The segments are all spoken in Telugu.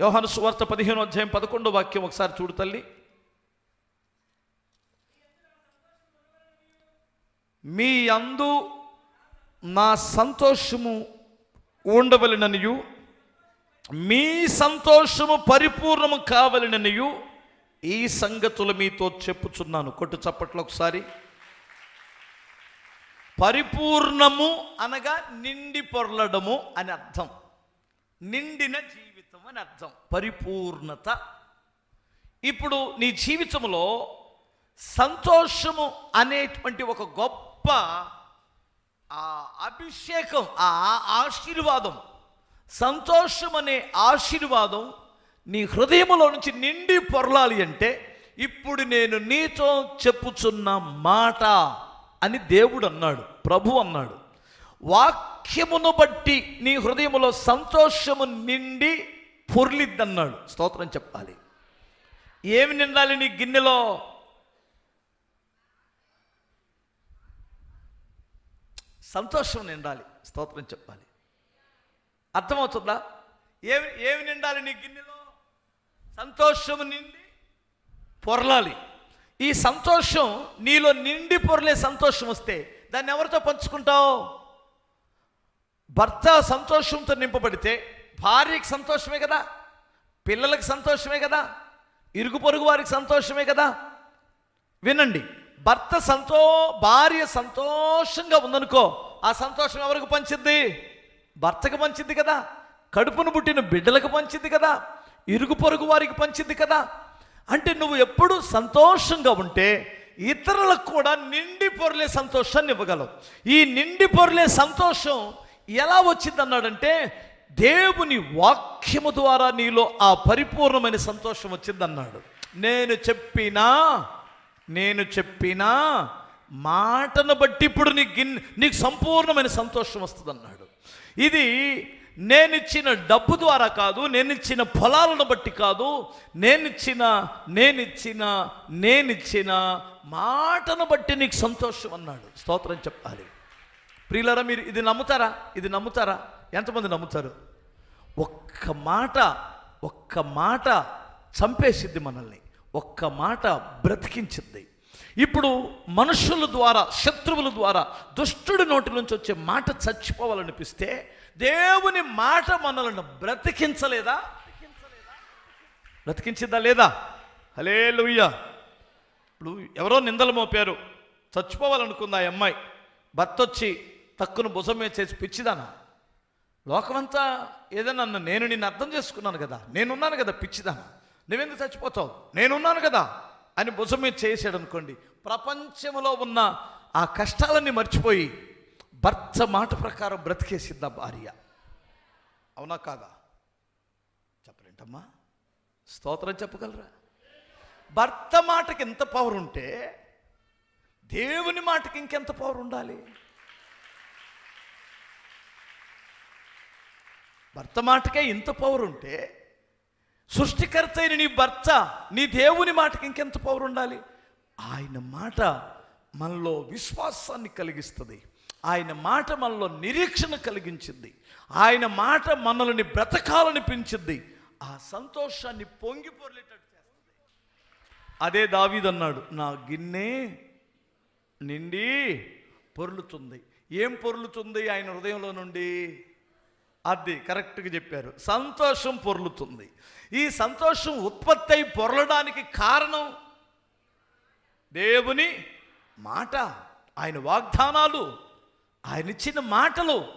యోహాను సువార్త పదిహేను అధ్యాయం పదకొండో వాక్యం ఒకసారి చూడు తల్లి. మీ అందు నా సంతోషము ఉండవలననియు మీ సంతోషము పరిపూర్ణము కావలననియు ఈ సంగతులు మీతో చెప్పుచున్నాను. కొట్టు చప్పట్లు ఒకసారి. పరిపూర్ణము అనగా నిండి పొరలడము అని అర్థం. నిండిన జీవితం అని అర్థం. పరిపూర్ణత. ఇప్పుడు నీ జీవితంలో సంతోషము అనేటువంటి ఒక గొప్ప ఆ అభిషేకం ఆ ఆశీర్వాదం సంతోషం అనే ఆశీర్వాదం నీ హృదయంలో నుంచి నిండి పొరలాలి అంటే ఇప్పుడు నేను నీతో చెప్పుచున్న మాట అని దేవుడు అన్నాడు ప్రభు అన్నాడు. వాక్యమును బట్టి నీ హృదయములో సంతోషము నిండి పొర్లిద్దన్నాడు. స్తోత్రం చెప్పాలి. ఏమి నిండాలి నీ గిన్నెలో? సంతోషం నిండాలి. స్తోత్రం చెప్పాలి. అర్థమవుతుందా? ఏమి ఏమి నిండాలి నీ గిన్నెలో? సంతోషము నిండి పొరలాలి. ఈ సంతోషం నీలో నిండి పొరలే సంతోషం వస్తే దాన్ని ఎవరితో పంచుకుంటావు? భర్త సంతోషంతో నింపబడితే భార్యకి సంతోషమే కదా పిల్లలకి సంతోషమే కదా ఇరుగు పొరుగు వారికి సంతోషమే కదా. వినండి భర్త సంతో భార్య సంతోషంగా ఉందనుకో ఆ సంతోషం ఎవరికి పంచింది భర్తకు పంచింది కదా కడుపును పుట్టిన బిడ్డలకు పంచింది కదా ఇరుగు పొరుగు వారికి పంచింది కదా. అంటే నువ్వు ఎప్పుడు సంతోషంగా ఉంటే ఇతరులకు కూడా నిండి పొరలే సంతోషాన్ని ఇవ్వగలవు. ఈ నిండి పొరలే సంతోషం ఎలా వచ్చింది అన్నాడంటే దేవుని వాక్యము ద్వారా నీలో ఆ పరిపూర్ణమైన సంతోషం వచ్చిందన్నాడు. నేను చెప్పినా నేను చెప్పినా మాటను బట్టి ఇప్పుడు నీకు గిన్ నీకు సంపూర్ణమైన సంతోషం వస్తుందన్నాడు. ఇది నేనిచ్చిన డబ్బు ద్వారా కాదు నేనిచ్చిన పొలాలను బట్టి కాదు నేనిచ్చిన నేనిచ్చిన నేనిచ్చిన మాటను బట్టి నీకు సంతోషం అన్నాడు. స్తోత్రం చెప్పాలి. ప్రియులరా మీరు ఇది నమ్ముతారా? ఇది నమ్ముతారా? ఎంతమంది నమ్ముతారు? ఒక్క మాట ఒక్క మాట చంపేసిద్ది మనల్ని. ఒక్క మాట బ్రతికించింది ఇప్పుడు మనుషుల ద్వారా శత్రువుల ద్వారా దుష్టుడి నోటి నుంచి వచ్చే మాట చచ్చిపోవాలనిపిస్తే దేవుని మాట మనల్ని బ్రతికించలేదా? బ్రతికించిందా లేదా? హలే ఇప్పుడు ఎవరో నిందలు మోపారు. చచ్చిపోవాలనుకుంది ఆ అమ్మాయి. భర్త వచ్చి తక్కును భుజం మీద చేసి పిచ్చిదానా? లోకమంతా ఏదైనా నన్ను నేను నిన్ను అర్థం చేసుకున్నాను కదా నేనున్నాను కదా పిచ్చిదానా? నువ్వెందుకు చచ్చిపోతావు? నేనున్నాను కదా అని భుజం మీద చేసాడు అనుకోండి ప్రపంచంలో ఉన్న ఆ కష్టాలన్నీ మర్చిపోయి భర్త మాట ప్రకారం బ్రతికేసిద్దా భార్య? అవునా కాదా? చెప్పలేంటమ్మా స్తోత్రం చెప్పగలరా? భర్త మాటకి ఎంత పవర్ ఉంటే దేవుని మాటకి ఇంకెంత పవర్ ఉండాలి? భర్త మాటకే ఇంత పవర్ ఉంటే సృష్టికర్త అయిన నీ భర్త నీ దేవుని మాటకి ఇంకెంత పవర్ ఉండాలి? ఆయన మాట మనలో విశ్వాసాన్ని కలిగిస్తుంది. ఆయన మాట మనలో నిరీక్షణ కలిగించింది ఆయన మాట మనల్ని బ్రతకాలని పెంచింది ఆ సంతోషాన్ని పొంగి పొరలేటట్టు చేస్తుంది. అదే దావీదన్నాడు నా గిన్నె నిండి పొర్లుతుంది. ఏం పొర్లుతుంది ఆయన హృదయంలో నుండి? అది కరెక్ట్గా చెప్పారు. సంతోషం పొర్లుతుంది. ఈ సంతోషం ఉత్పత్తి అయి పొరలడానికి కారణం? దేవుని మాట ఆయన వాగ్దానాలు ఆయన ఇచ్చిన మాటలు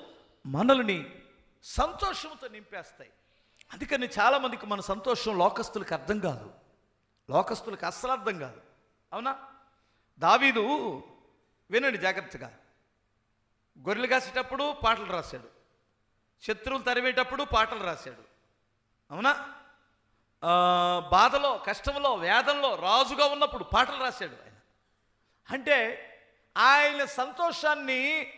మనల్ని సంతోషంతో నింపేస్తాయి. అందుకని చాలామందికి మన సంతోషం లోకస్తులకు అర్థం కాదు. లోకస్తులకు అస్సలు అర్థం కాదు. అవునా? దావీదు వినండి జాగ్రత్తగా. గొర్రెలు కాసేటప్పుడు పాటలు రాశాడు. శత్రువులు తరివేటప్పుడు పాటలు రాశాడు. అవునా? బాధలో కష్టంలో వేదంలో రాజుగా ఉన్నప్పుడు పాటలు రాశాడు ఆయన. అంటే ఆయన సంతోషాన్ని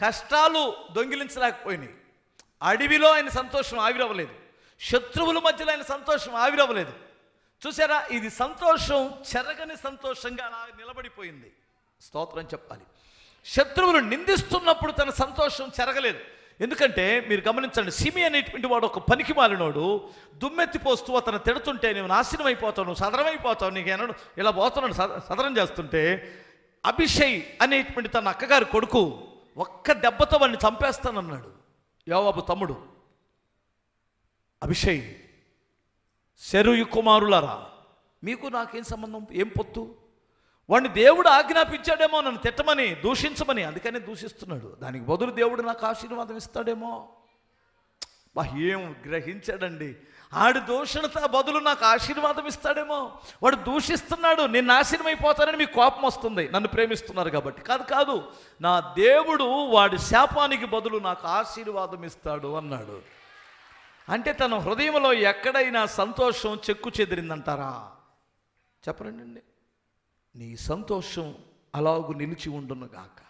కష్టాలు దొంగిలించలేకపోయినాయి. అడవిలో ఆయన సంతోషం ఆవిరవ్వలేదు. శత్రువుల మధ్యలో ఆయన సంతోషం ఆవిరవ్వలేదు. చూసారా? ఇది సంతోషం చెరగని సంతోషంగా అలా నిలబడిపోయింది. స్తోత్రం చెప్పాలి. శత్రువులు నిందిస్తున్నప్పుడు తన సంతోషం చెరగలేదు. ఎందుకంటే మీరు గమనించండి సిమి అనేటువంటి వాడు ఒక పనికి మాలినోడు దుమ్మెత్తి పోస్తూ అతను తిడుతుంటే నేను నాశనం అయిపోతాను నువ్వు సదరం అయిపోతావు నీకు ఇలా పోతున్నాడు సదరం చేస్తుంటే అభిషయ్ అనేటువంటి తన అక్కగారి కొడుకు ఒక్క దెబ్బతో వాడిని చంపేస్తానన్నాడు. యోవాబు తమ్ముడు. అభిషయ్ శరుయు కుమారులారా మీకు నాకేం సంబంధం? ఏం పొత్తు? వాడిని దేవుడు ఆజ్ఞాపించాడేమో నన్ను తిట్టమని దూషించమని అందుకనే దూషిస్తున్నాడు. దానికి బదులు దేవుడు నాకు ఆశీర్వాదం ఇస్తాడేమో. బా ఏం గ్రహించాడండి? ఆడి దూషణత బదులు నాకు ఆశీర్వాదం ఇస్తాడేమో. వాడు దూషిస్తున్నాడు నేను నాశనమైపోతానని మీకు కోపం వస్తుంది. నన్ను ప్రేమిస్తున్నారు కాబట్టి. కాదు కాదు. నా దేవుడు వాడి శాపానికి బదులు నాకు ఆశీర్వాదం ఇస్తాడు అన్నాడు. అంటే తన హృదయంలో ఎక్కడైనా సంతోషం చెక్కు చెదిరిందంటారా? చెప్పరండి. నీ సంతోషం అలాగు నిలిచి ఉండునుగాక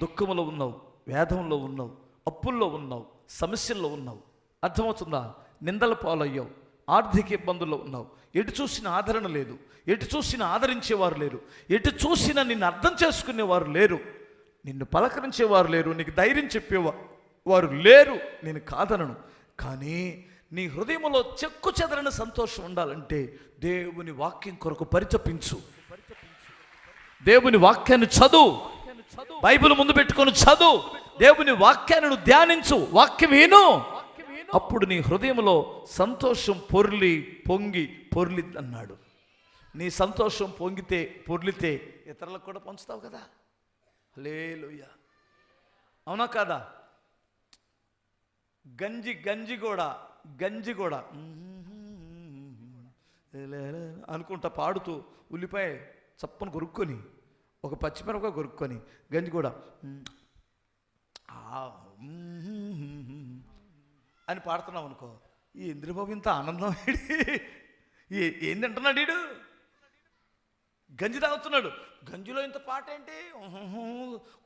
దుఃఖంలో ఉన్నావు వేదంలో ఉన్నావు అప్పుల్లో ఉన్నావు సమస్యల్లో ఉన్నావు. అర్థమవుతుందా? నిందల పాలయ్యావు ఆర్థిక ఇబ్బందుల్లో ఉన్నావు. ఎటు చూసిన ఆదరణ లేదు ఎటు చూసిన ఆదరించేవారు లేరు ఎటు చూసినా నిన్ను అర్థం చేసుకునేవారు లేరు నిన్ను పలకరించేవారు లేరు నీకు ధైర్యం చెప్పేవా వారు లేరు నేను కాదనను. కానీ నీ హృదయంలో చెక్కు చెదరని సంతోషం ఉండాలంటే దేవుని వాక్యం కొరకు పరితపించు. దేవుని వాక్యాన్ని చదువు. బైబిల్ ముందు పెట్టుకొని చదువు. దేవుని వాక్యాన్ని ధ్యానించు. వాక్యం విను. అప్పుడు నీ హృదయంలో సంతోషం పొర్లి పొంగి పొర్లి అన్నాడు. నీ సంతోషం పొంగితే పొర్లితే ఇతరులకు కూడా పంచుతావు కదా. లేలుయ్య అవునా కాదా? గంజి గంజి కూడా గంజి కూడా. అనుకుంటా పాడుతూ ఉల్లిపాయ చప్పున కొరుక్కొని ఒక పచ్చిమిరపకాయ కొరుక్కొని గంజి కూడా. ఆ, అని పాడుతున్నాం అనుకో. ఈ ఇంద్రబాబు ఇంత ఆనందం ఏంటి? ఏ- ఏం తింటున్నాడు వీడు? గంజి తాగుతున్నాడు. గంజిలో ఇంత పాట ఏంటి?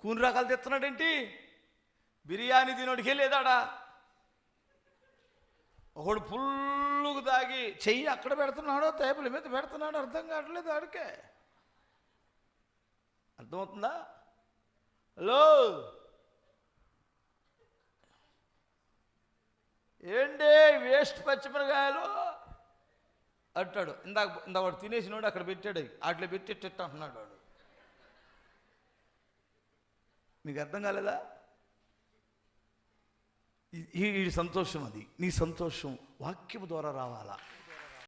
కూని రకాలు తెస్తున్నాడు ఏంటి? బిర్యానీ తినోడికే లేదాడా? ఒకడు ఫుల్లుకు తాగి చెయ్యి అక్కడ పెడుతున్నాడో టేబుల్ మీద పెడుతున్నాడో అర్థం కావట్లేదు అడికే అర్థమవుతుందా? హలో? ఏంటి వేస్ట్ పచ్చిమిరకాయలు? అంటాడు. ఇందాక ఇందాక వాడు తినేసినోడు అక్కడ పెట్టాడు. అట్లా పెట్టి తిట్ట అంటున్నాడు వాడు. మీకు అర్థం కాలేదా? ఈ ఈ సంతోషం అది. నీ సంతోషం వాక్యము ద్వారా రావాలా?